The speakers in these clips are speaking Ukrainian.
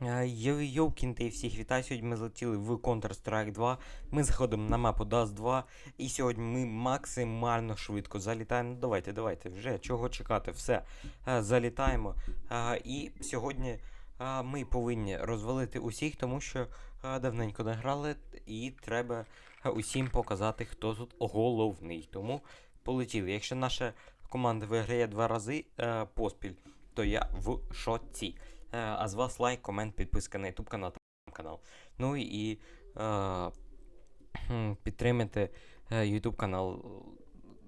Йовкін та всіх вітаю. Сьогодні ми злетіли в Counter-Strike 2. Ми заходимо на мапу DAS 2. І сьогодні ми максимально швидко залітаємо. Давайте, давайте, вже чого чекати, все. Е, Залітаємо. Е, І сьогодні е, ми повинні розвалити усіх, тому що е, давненько не грали, і треба е, усім показати, хто тут головний. Тому полетіли. Якщо наша команда виграє два рази е, поспіль, то я в шоці. Е, А з вас лайк, комент, підписка на YouTube канал та канал. Ну і е, підтримайте е, YouTube канал,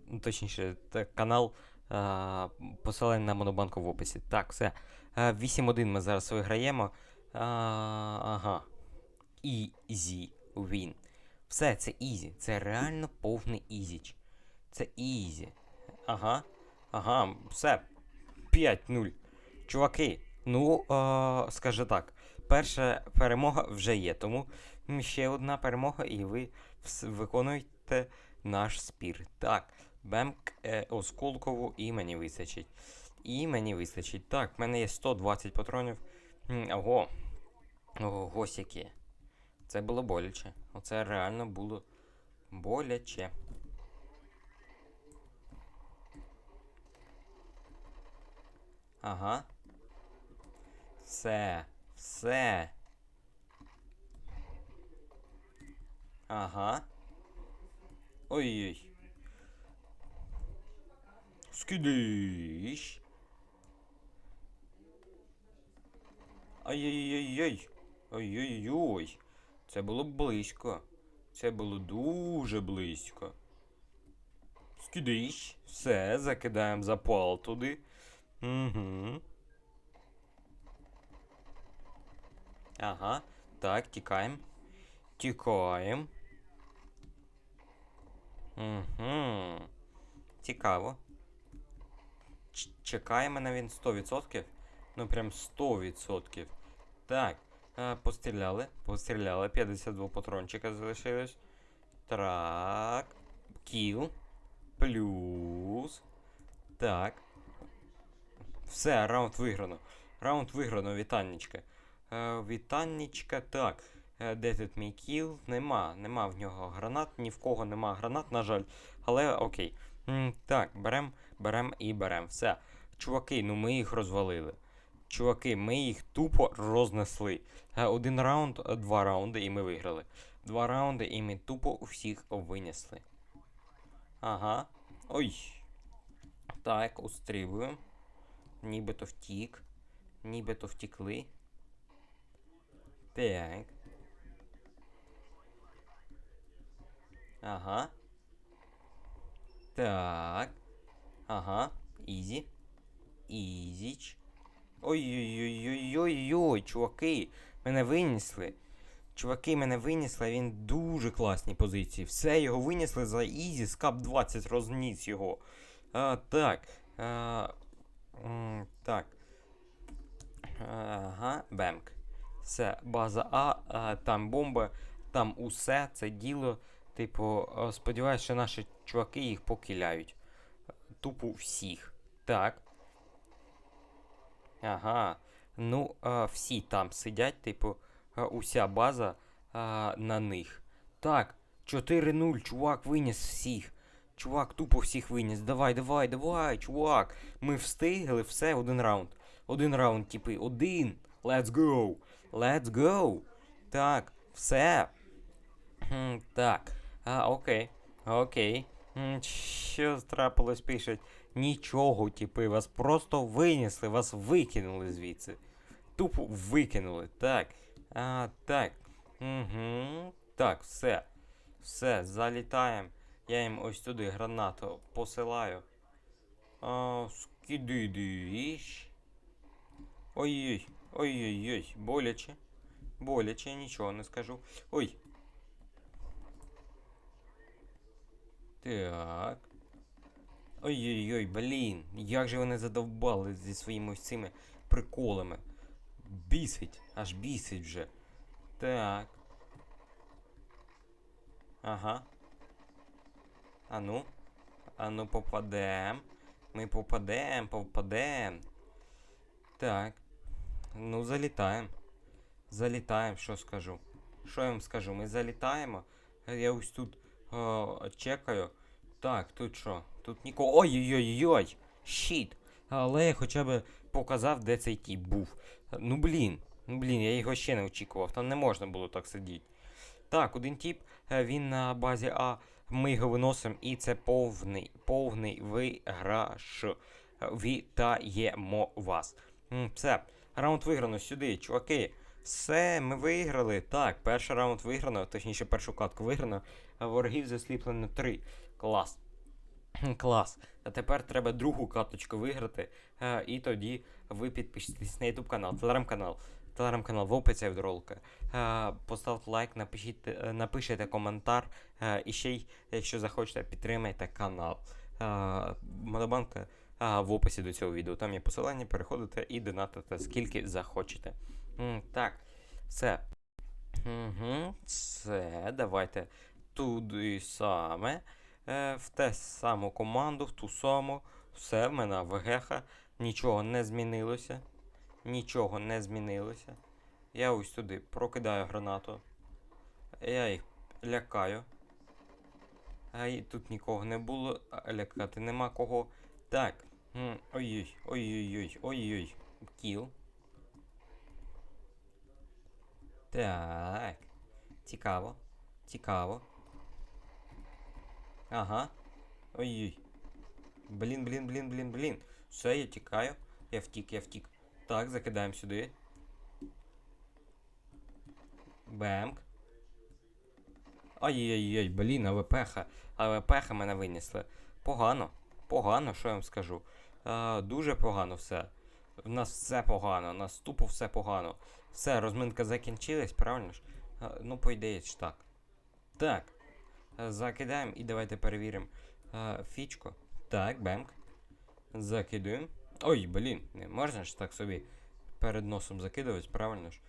ну, точніше, канал е, посилання на монобанку в описі. Так, все. Е, 8-1 ми зараз виграємо. Е, ага. Easy win. Все, це ізі. Це реально повний ізіч. Це ізі. Ага. Ага, все. 5-0. Чуваки, ну, е, скажу так, перша перемога вже є, тому ще одна перемога, і ви виконуєте наш спір. Так, Бемк е, Осколкову і мені вистачить. І мені вистачить. Так, в мене є 120 патронів. Ого. Ого, сяке. Це було боляче. Оце реально було боляче. Ага. Все. Все. Ага. Ой-ой. Скидиш. Ай-яй-яй-яй. Ой-ой-ой. Це було близько. Це було дуже близько. Скидиш. Все, закидаємо запал туди. Угу. Ага. Так, тікаємо. Тікаємо. Угу. Цікаво. Ч- чекає мене він 100%. Ну прям 100%. Так. Е, постріляли. Постріляли. 52 патрончика залишилось. Так. Кіл. Плюс. Так. Все, раунд виграно. Раунд виграно, вітаннічка. Е, вітаннічка, так. Е, де тут мій кіл? Нема, нема в нього гранат, ні в кого нема гранат, на жаль. Але окей. Так, берем, берем і берем. Все. Чуваки, ну ми їх розвалили. Чуваки, ми їх тупо рознесли. Е, один раунд, два раунди, і ми виграли. Два раунди, і ми тупо всіх винесли. Ага. Ой. Так, устрілюємо. Нібито втік. Нібито втікли. Так. Ага. Так. Ага. Ізі. Ізіч. Ой-ой-ой-ой-ой-ой, чуваки. Мене винесли. Чуваки, мене винесли, він дуже класній позиції. Все його винесли за Ізі, скап 20 розніс його. А, так. А, м, так. Ага, бемк. Все, база А, а, там бомба, там усе це діло. Типу, е, сподіваюсь, що наші чуваки їх покиляють. Тупо всіх. Так. Ага. Ну, всі там сидять, типу, уся база на них. Так, 4-0, чувак виніс всіх. Чувак тупо всіх виніс. Давай, давай, давай, чувак. Ми встигли, все, один раунд. Один раунд, типи, один. Let's go. Let's go. Так, все. Так. А, окей. Окей. Що трапилось, пишуть? Нічого, типи, вас просто винесли, вас викинули звідси. Тупо викинули. Так. А, так. Угу. Так, все. Все, залітаємо. Я їм ось туди гранату посилаю. А, скидидиш. Ой-ой, ой-ой-ой, боляче. Боляче, нічого не скажу. Ой. Так. Ой-ой-ой, блін. Як же вони задовбали зі своїми ось цими приколами. Бісить, аж бісить вже. Так. Ага. Ану. Ану, попадем. Ми попадем, попадем. Так. Ну, залітаємо. Залітаємо, що скажу. Що я вам скажу? Ми залітаємо. Я ось тут е, чекаю. Так, тут що? Тут нікого. Ой-ой-ой-ой! Щіт! Але я хоча б показав, де цей тіп був. Ну блін. Ну блін, я його ще не очікував. Там не можна було так сидіти. Так, один тіп, е, він на базі А. Ми його виносимо, і це повний, повний виграш. Вітаємо вас. Все, раунд виграно сюди, чуваки. Все, ми виграли. Так, перший раунд виграно, точніше, першу катку виграно. А ворогів засліплено 3. Клас. Клас. А тепер треба другу каточку виграти. е, І тоді ви підпишетесь на YouTube канал, телеграм-канал. Телеграм-канал в описі від Поставте лайк, напишіть, е, напишіть коментар. е, І ще й, якщо захочете, підтримайте канал. Е, Монобанка в описі до цього відео. Там є посилання, переходите і донатите скільки захочете. Так, все. Угу, все, давайте туди саме. Е, в те саму команду, в ту саму. Все, в мене ВГХ. Нічого не змінилося. Нічого не змінилося. Я ось туди прокидаю гранату. Я їх лякаю. А тут нікого не було. Лякати нема кого. Так. Ой-ой, ой-ой-ой, ой-ой. Кіл. Так. Цікаво. Цікаво. Ага. Ой-ой. Блін, блін, блін, блін, блін. Все, я тікаю. Я втік, я втік. Так, закидаємо сюди. Бемк. Ай-яй-яй, блін, АВПха. АВПха мене винесли. Погано. Погано, що я вам скажу. А, дуже погано все. В нас все погано, у нас тупо все погано. Все, розминка закінчилась, правильно ж? А, ну, по ідеї ж так. Так. Е, Закидаємо і давайте перевіримо а, фічку. Так, бемк. Закидуємо. Ой, блін, не можна ж так собі перед носом закидувати, правильно ж?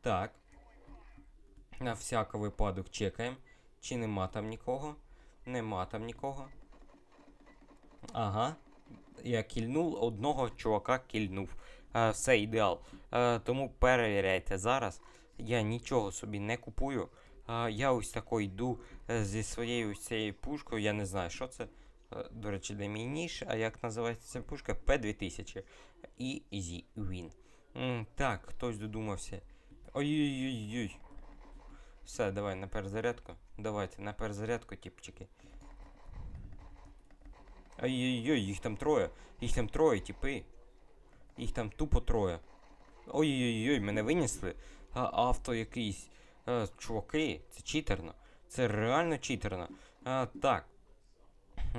Так. На всякий випадок чекаємо. Чи нема там нікого? Нема там нікого. Ага. Я кільнув, одного чувака кільнув. Е, все ідеал. Е, тому перевіряйте зараз. Я нічого собі не купую. Е, я ось тако йду зі своєю цією пушкою. Я не знаю, що це. Е, До речі, де мій ніж, а як називається ця пушка? П2000. І Easy Win. М, так, хтось додумався. Ой-ой-ой-ой. Все, давай на перезарядку. Давайте на перезарядку, тіпчики. Ой-ой-ой, їх там троє. Їх там троє, тіпи. Їх там тупо троє. Ой-ой-ой, мене винесли. А, авто якийсь. А, чуваки, це читерно. Це реально читерно. А, так.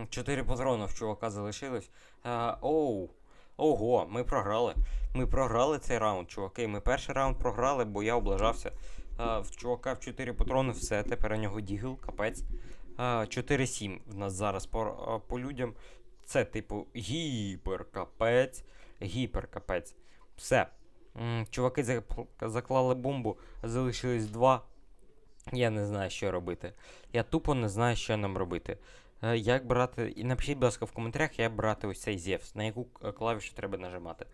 Чотири патрона в чувака залишилось. А, оу. Ого, ми програли. Ми програли цей раунд, чуваки. Ми перший раунд програли, бо я облажався. А, в чувака в 4 патрони, все, тепер у нього дігл, капець. А, 4-7 в нас зараз по, по людям. Це, типу, гіперкапець. Гіперкапець. Все. Чуваки заклали бомбу, залишилось два. Я не знаю, що робити. Я тупо не знаю, що нам робити. Е, Як брати. І напишіть, будь ласка, в коментарях, як брати ось цей Зевс, на яку клавішу треба нажимати.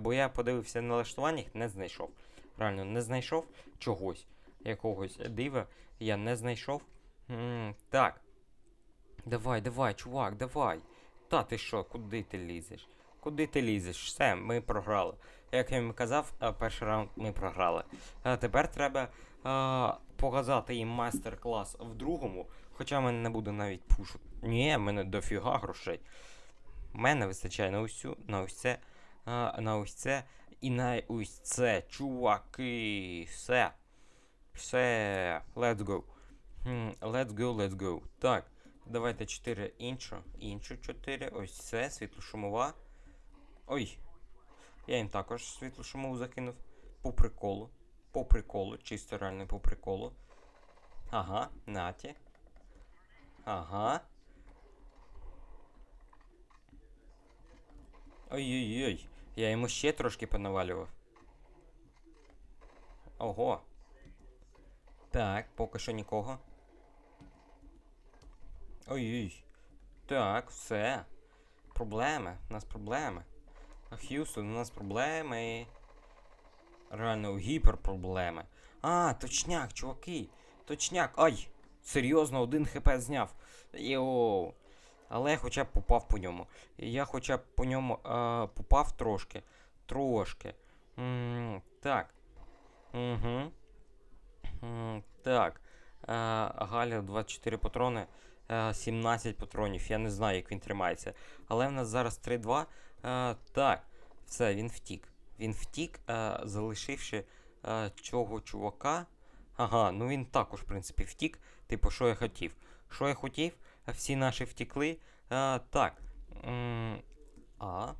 Бо я подивився на налаштуваннях, не знайшов. Реально, не знайшов чогось, якогось дива. Я не знайшов. М, так. Давай, давай, чувак, давай. Та ти що, куди ти лізеш? Куди ти лізеш? Все, ми програли. Як я їм казав, е, перший раунд ми програли. А тепер треба а, показати їм майстер-клас в другому. Хоча в мене не буде навіть пушу. Ні, в мене дофіга грошей. В мене вистачає на ось на ось це, а, на ось це і на ось це. Чуваки. Все. Все. Let's go. Let's go, let's go. Так. Давайте 4 іншу. Іншу 4. Ось це, світлошумова. Ой. Я їм також світлошумову закинув. По приколу. По приколу, чисто реально по приколу. Ага, наті. Ага. Ой-ой-ой. Я йому ще трошки понавалював. Ого. Так, поки що нікого. Ой-ой. Так, все. Проблеми. У нас проблеми. А Х'юстон, у нас проблеми. реально гіперпроблеми. А, точняк, чуваки. Точняк. Ай! Серйозно, один хп зняв. Йоу. Але я хоча б попав по ньому. Я хоча б по ньому е, попав трошки. Трошки. м так. Угу. М, так. Е, Галя 24 патрони. Е, 17 патронів. Я не знаю, як він тримається. Але в нас зараз 3-2. Е, так. Все, він втік. Він втік, е, залишивши е, цього чувака. Ага, ну він також, в принципі, втік. Типу, що я хотів? Що я хотів? Всі наші втікли. Е, так. А.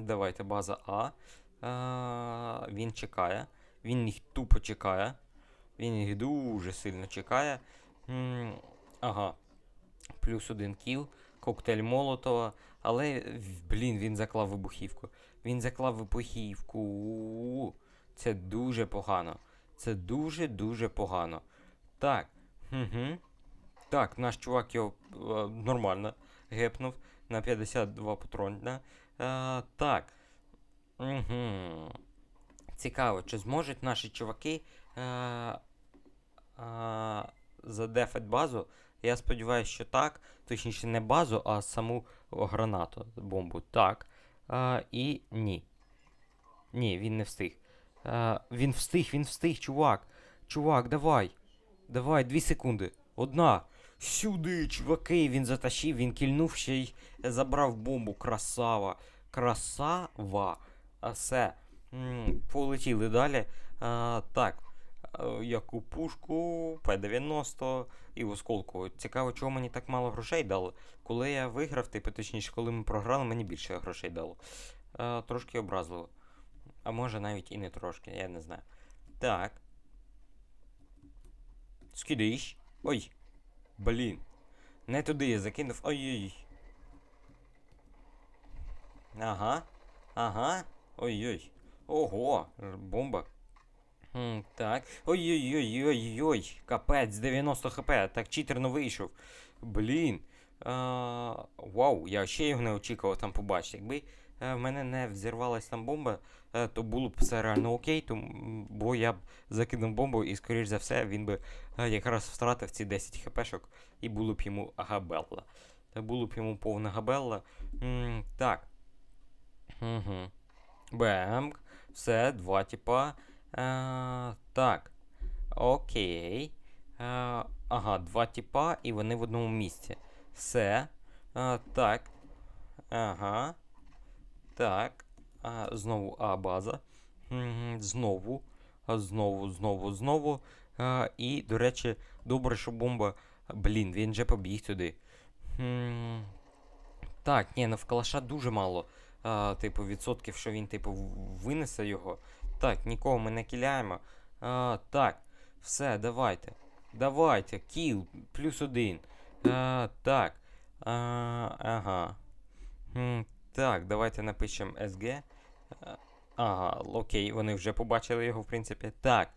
Давайте база А. Е, він чекає. Він їх тупо чекає. Він їх дуже сильно чекає. Ага. Плюс один кіл. Коктейль Молотова. Але, блін, він заклав вибухівку. Він заклав вибухівку. Це дуже погано. Це дуже-дуже погано. Так. Угу. Так, наш чувак його е, нормально гепнув на 52 патрони. Е, так. Угу. Цікаво, чи зможуть наші чуваки е, е, задефать базу? Я сподіваюся, що так. Точніше, не базу, а саму гранату, бомбу. Так. Е, і ні. Ні, він не встиг. Е, він встиг, він встиг, чувак. Чувак, давай. Давай, дві секунди. Одна. Сюди, чуваки, він затащив, він кільнув ще й забрав бомбу. Красава. Красава. А все. М, Полетіли далі. А, так. Е, Яку пушку, П-90 і осколку. Цікаво, чого мені так мало грошей дало. Коли я виграв, типу, точніше, коли ми програли, мені більше грошей дало. Е, трошки образливо. А може навіть і не трошки, я не знаю. Так. Скидиш. Ой. Блін. Не туди я закинув. Ой-ой. Ага. Ага. Ой-ой. Ого, бомба. М, так. Ой-ой-ой-ой-ой. Капець, 90 хп. Так читерно вийшов. Блін. А, вау, я ще його не очікував там побачити. Якби е, в мене не взірвалась там бомба, е, то було б все реально окей, то, бо я б закинув бомбу і, скоріш за все, він би е, якраз втратив ці 10 хпшок і було б йому габелла. Та було б йому повна габелла. М, так. Угу. Бемк. Все, два типа. Е, так. Окей. Е, ага, два типа, і вони в одному місці. Все. Е, так. Ага. Так. А, знову А база. Знову. А, Знову, знову, знову. А, і, до речі, добре, що бомба. Блін, він же побіг туди. М, Так, ні, ну в калаша дуже мало. А, типу, відсотків, що він, типу, винесе його. Так, нікого ми не кіляємо. А, так, все, давайте. Давайте, кіл, плюс один. А, так. А, ага. Так, давайте напишемо SG. Ага, окей, вони вже побачили його, в принципі. Так.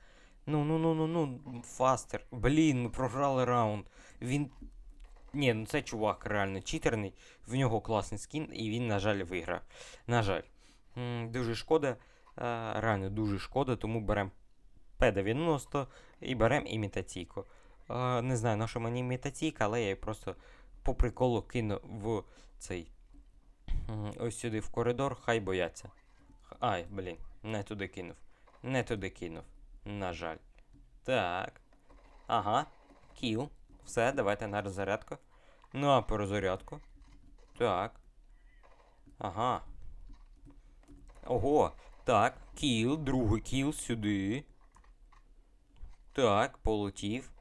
Ну, ну, ну, ну, ну, фастер. Блін, ми програли раунд. Він. Ні, ну це чувак реально читерний. В нього класний скін, і він, на жаль, виграв. На жаль. М, дуже шкода. Е, реально дуже шкода, тому беремо П-90 і беремо імітаційку. Е, не знаю, на що мені імітаційка, але я її просто по приколу кину в цей. Ось сюди в коридор, хай бояться. Ай, блін, не туди кинув. Не туди кинув. На жаль. Так. Ага. Кіл. Все, давайте на роззарядку. Ну, а по розрядку. Так. Ага. Ого. Так, кіл, другий кіл сюди. Так, полетів.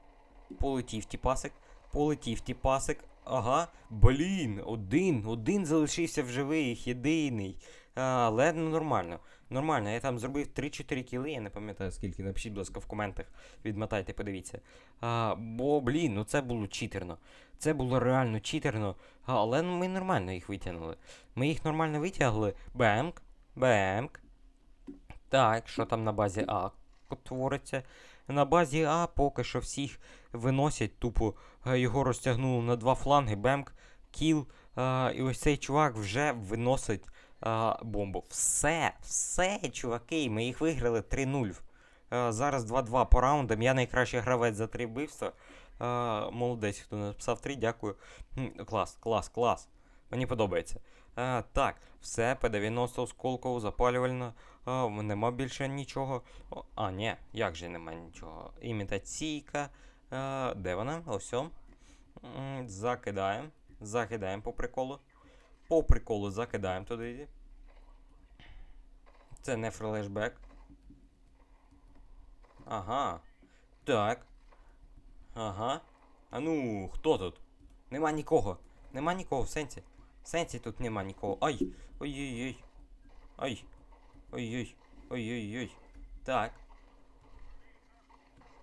Полетів тіпасик. Полетів тіпасик. Ага. Блін, один. Один залишився в живих, єдиний. А, але ну, нормально. Нормально, я там зробив 3-4 кіли, я не пам'ятаю скільки. Напишіть, будь ласка, в коментах. Відмотайте, подивіться. А, бо, блін, ну це було читерно. Це було реально читерно. А, але ну, ми нормально їх витягнули. Ми їх нормально витягли. Бемк. Бемк. Так, що там на базі А твориться? На базі А поки що всіх виносять, тупо е, його розтягнули на два фланги, бемк, кіл. е, І ось цей чувак вже виносить а, бомбу. Все, все, чуваки, ми їх виграли 3-0. Зараз 2-2 по раундам. Я найкращий гравець за 3 вбивства. А, молодець, хто написав 3, дякую. Клас, клас, клас. Мені подобається. А, так, все, П-90 осколково, запалювально. А, нема більше нічого. О, а, ні, як же нема нічого. Імітаційка. А, де вона? Ось. Закидаємо. Закидаємо по приколу. По приколу закидаємо туди. Це не флешбек. Ага. Так. Ага. А ну, хто тут? Нема нікого. Нема нікого в сенсі. Сенсі тут нема нікого. Ай! Ой-ой-ой. Ай. Ой-ой. Ой-ой-ой. Так.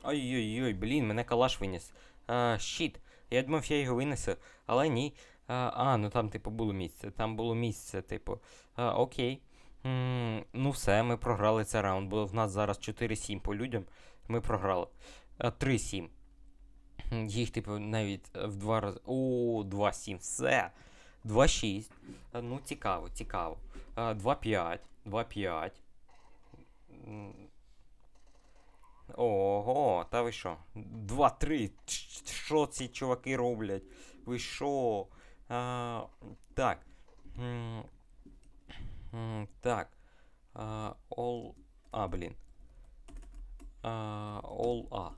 Ой-ой-ой, блін, мене калаш виніс. А, щіт. Я думав, я його винесу, але ні. А, а, ну там, типу, було місце. Там було місце, типу. А, окей. м ну все, ми програли цей раунд, бо в нас зараз 4-7 по людям. Ми програли. А, 3-7. Їх, типу, навіть в два рази. О, 2-7. Все. 2-6. Ну, цікаво, цікаво. А, 2-5. 2-5. М, Ого, та ви що? 2-3. Що ці чуваки роблять? Ви що? А, так. М, м, Так. А, all... А, блін. А, all A.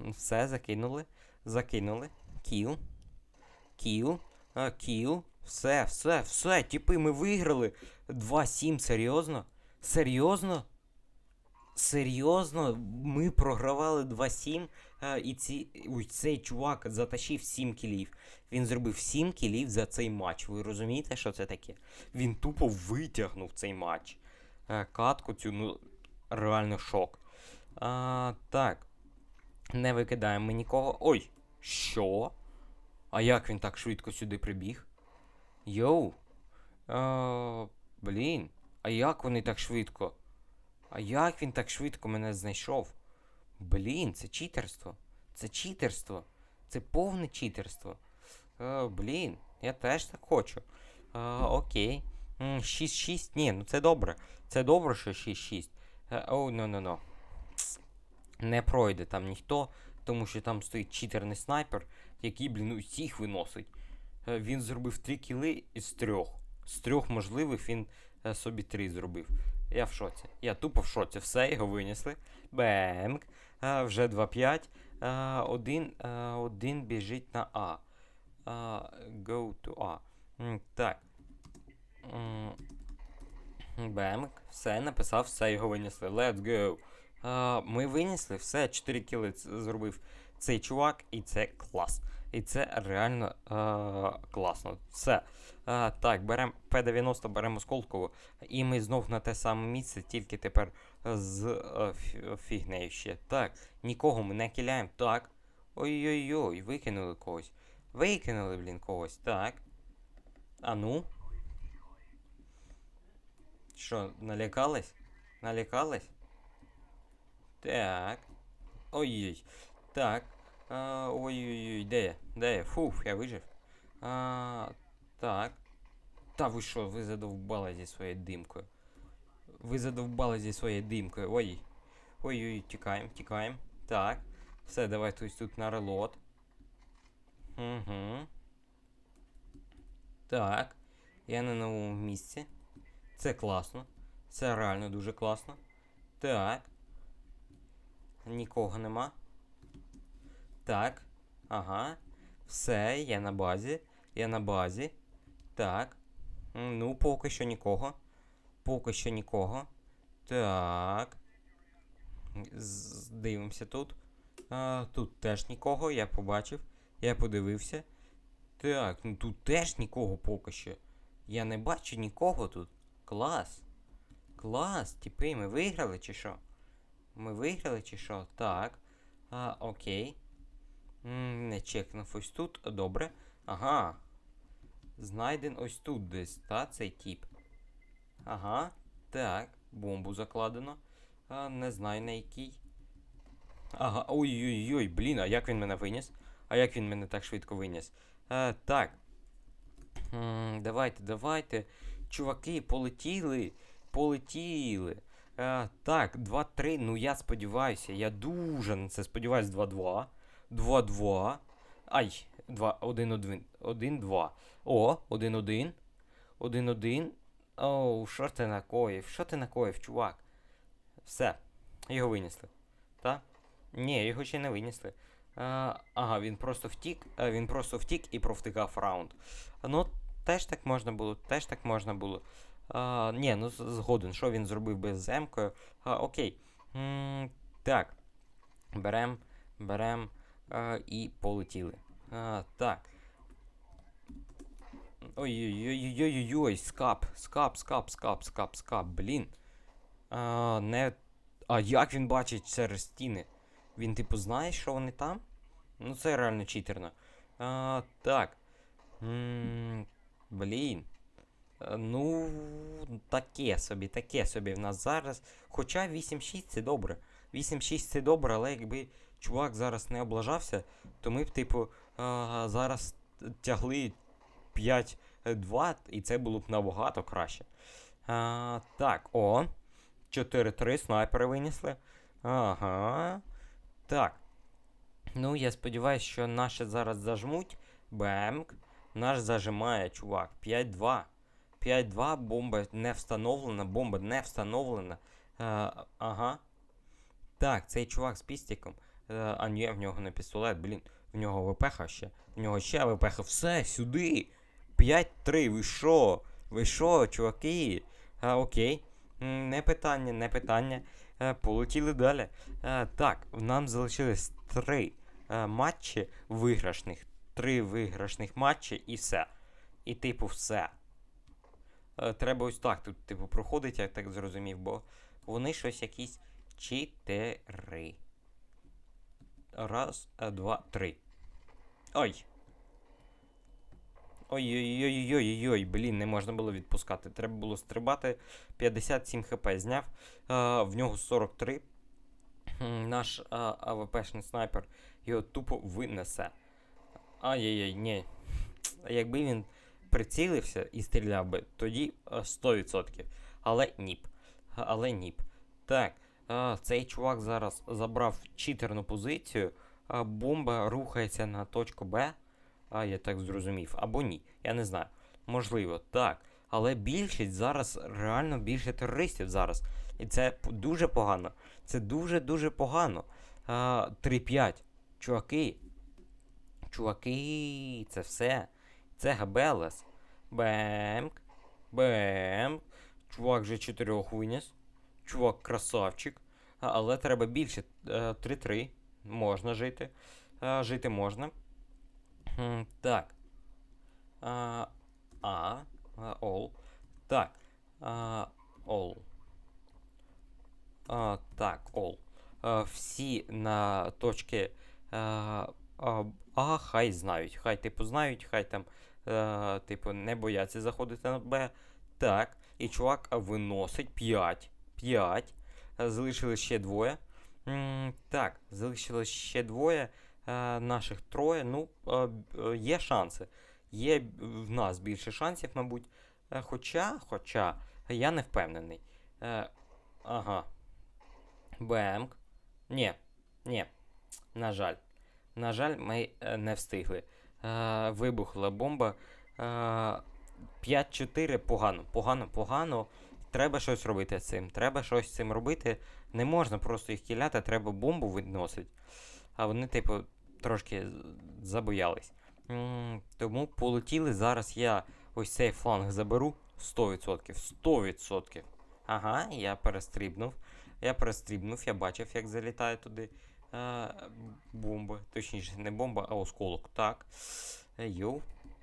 Все, закинули. Закинули. Кіл. Кіл. Кіл. Все, все, все. Типи, ми виграли. 2-7, серйозно? Серйозно? Серйозно? Ми програвали 2-7, і ці, ой, цей чувак затащив 7 кілів. Він зробив 7 кілів за цей матч. Ви розумієте, що це таке? Він тупо витягнув цей матч. Катку цю, ну, реально шок. А, так. Не викидаємо нікого. Ой! Що? А як він так швидко сюди прибіг? Йоу. А, блін. А як вони так швидко? А як він так швидко мене знайшов? Блін, це читерство. Це читерство. Це повне читерство. А, блін, я теж так хочу. А, окей. 6-6. Ні, ну це добре. Це добре, що 6-6. Е, Оу, ну ну ну. Не пройде там ніхто, тому що там стоїть читерний снайпер, який, блін, усіх виносить. Е, Він зробив 3 кіли із трьох. З трьох можливих він е, собі 3 зробив. Я в шоці. Я тупо в шоці. Все, його винесли. Бемк. Е, Вже 2-5. Е, Один, один біжить на А. Go to A. Так. Бемк. Все, написав, все, його винесли. Let's go. Ми винесли все, 4 кіли зробив цей чувак, і це клас. І це реально а, класно. Все. А, так, беремо П-90, беремо Сколково, і ми знов на те саме місце, тільки тепер з фі- фігнею ще. Так, нікого ми не кіляємо. Так. Ой-ой-ой, викинули когось. Викинули, блін, когось. Так. А ну. Що, налякались? Налякались? Так. Ой-ой. Так. Ой-ой-ой, де я? Де я? Фуф, я вижив. А, так. Та ви що, ви задовбали зі своєю димкою. Ви задовбали зі своєю димкою. Ой. Ой-ой, тікаємо, тікаємо. Так. Все, давайте ось тут на релот. Угу. Так. Я на новому місці. Це класно. Це реально дуже класно. Так. Нікого нема. Так. Ага. Все, я на базі. Я на базі. Так. Ну, поки що нікого. Поки що нікого. Так. Дивимося тут. А, тут теж нікого, я побачив. Я подивився. Так, ну тут теж нікого поки що. Я не бачу нікого тут. Клас. Клас, типи, ми виграли чи що? Ми виграли чи що? Так. А, окей. М, Не чекнув ось тут. Добре. Ага. Знайден ось тут десь, та, цей тип. Ага. Так. Бомбу закладено. А, не знаю на який. Ага. Ой-ой-ой, блін, а як він мене виніс? А як він мене так швидко виніс? А, так. М, давайте, давайте. чуваки, полетіли. Полетіли. Е, так, 2-3. Ну я сподіваюся, я дуже на це сподіваюся. 2-2. 2-2. Ай, 2, 1-1. 1-2. О, 1-1. 1-1. Оу, що ти накоїв? Що ти накоїв, чувак? Все. Його винесли. Та? Ні, його ще не винесли. А, ага, він просто втік. а, Він просто втік і провтикав раунд. Ну, теж так можна було, теж так можна було. А, ні, ну згоден, що він зробив без земкою. А, окей. м так. Берем, берем а, і полетіли. А, так. Ой-ой-ой-ой-ой-ой, скап, скап, скап, скап, скап, скап, блін. А, не... а як він бачить через стіни? Він, типу, знає, що вони там? Ну, це реально читерно. А, так. м блін. Е, Ну, таке собі, таке собі в нас зараз. Хоча 8-6 це добре. 8-6 це добре, але якби чувак зараз не облажався, то ми б, типу, а, зараз тягли 5-2, і це було б набагато краще. А, так, о. 4-3 снайпери винесли. Ага. Так. Ну, я сподіваюся, що наші зараз зажмуть. Бемк. Наш зажимає, чувак. 5-2. 5-2, бомба не встановлена, бомба не встановлена. Е, ага. Так, цей чувак з пістиком. Е, а ні, в нього не пістолет, блін. В нього ВПХ ще. В нього ще ВПХ. Все, сюди. 5-3, ви що? Ви що, чуваки? А, окей. Не питання, не питання. Е, полетіли далі. Е, так, нам залишилось три е, матчі виграшних. Три виграшних матчі і все. І типу все. Е, треба ось так тут, типу, проходить, я так зрозумів, бо вони щось якісь чотири. Раз, е, два, три. Ой. Ой-ой-ой-ой-ой-ой, блін, не можна було відпускати. Треба було стрибати. 57 хп зняв. А, в нього 43. Наш а, АВПшний снайпер його тупо винесе. Ай-яй-яй, ні. Якби він прицілився і стріляв би, тоді 100%. Але ніп. Але ніп. Так, цей чувак зараз забрав читерну позицію. Бомба рухається на точку Б. А, я так зрозумів. Або ні. Я не знаю. Можливо, так. Але більшість зараз, реально більше терористів зараз. І це дуже погано. Це дуже-дуже погано. 3-5. Чуваки. Чуваки, це все. Це Габелес. Бемк. Бемк. Чувак вже чотирьох виніс. Чувак красавчик. Але треба більше. Е, 3-3. Можна жити. Е, Жити можна. Так. А, all. Так. All. Так, all. Всі на точки а, хай знають. Хай, типу, знають, хай там, типу, не бояться заходити на Б. Так. І чувак виносить 5. 5. А, Залишилось ще двоє. Так, залишилось ще двоє. Е, наших троє. Ну, е, е, є шанси. Є в нас більше шансів, мабуть. Е, хоча, хоча, я не впевнений. Е, ага. Бемк. Ні, ні. На жаль. На жаль, ми е, не встигли. Е, вибухла бомба. Е, 5-4 погано, погано, погано. Треба щось робити з цим. Треба щось з цим робити. Не можна просто їх кіляти, треба бомбу виносити. А вони, типу, трошки забоялись. М, Тому полетіли. Зараз я ось цей фланг заберу 100%. 100%. Ага, я перестрибнув. Я перестрибнув, я бачив, як залітає туди е, бомба. Точніше, не бомба, а осколок. Так. Йоу.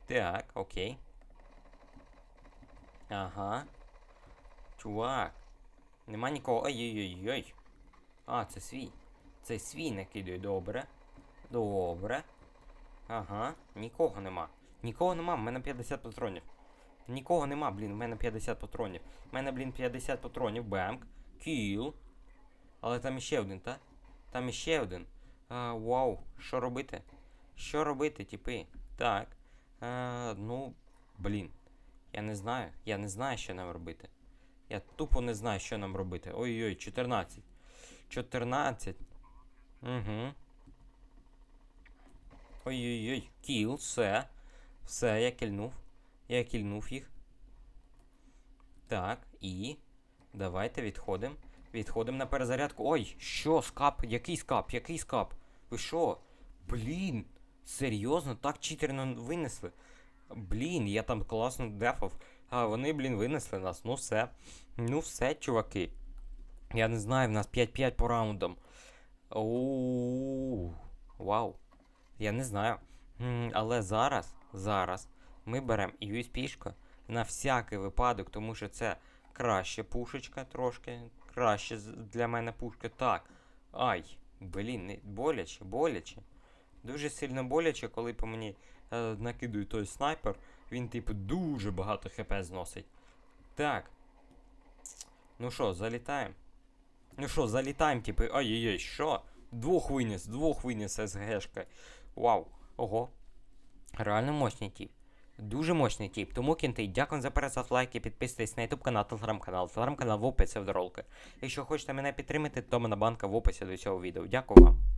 Так, окей. Ага. Чувак. Нема нікого. Ой-ой-ой-ой. А, це свій. Це свій накидує, добре. Добре. Ага, нікого нема. Нікого нема, в мене 50 патронів. Нікого нема, блін, в мене 50 патронів. В мене, блін, 50 патронів, бемк. Кіл. Але там іще один, та? Там іще один. А, вау, що робити? Що робити, типи? Так. А, ну, блін. Я не знаю. Я не знаю, що нам робити. Я тупо не знаю, що нам робити. Ой-ой, 14. 14. Угу. Ой-ой-ой. Кіл, все. Все, я кільнув. Я кільнув їх. Так, і. Давайте відходимо. Відходимо на перезарядку. Ой, що, скап? Який скап? Який скап? Ви що? Блін. Серйозно, так читерно винесли. Блін, я там класно дефав. А вони, блін, винесли нас. Ну все. Ну все, чуваки. Я не знаю, в нас 5-5 по раундам. Оу. Вау. Я не знаю. Але зараз, зараз ми беремо USP-шку на всякий випадок, тому що це краще пушечка трошки. Краще для мене пушка. Так. Ай. Блін, боляче, боляче. Дуже сильно боляче, коли по мені е, накидує той снайпер. Він, типу, дуже багато хп зносить. Так. Ну що, залітаємо? Ну що, залітаємо, типу, ай-яй-яй, що? Двох виніс, двох виніс СГшка. Вау. Ого. Реально мощний тип. Дуже мощний тип. Тому кінти, дякую за перегляд, лайки, підписуйтесь на YouTube канал, телеграм-канал. Телеграм-канал в описі в доролки. Якщо хочете мене підтримати, то мене банка в описі до цього відео. Дякую вам.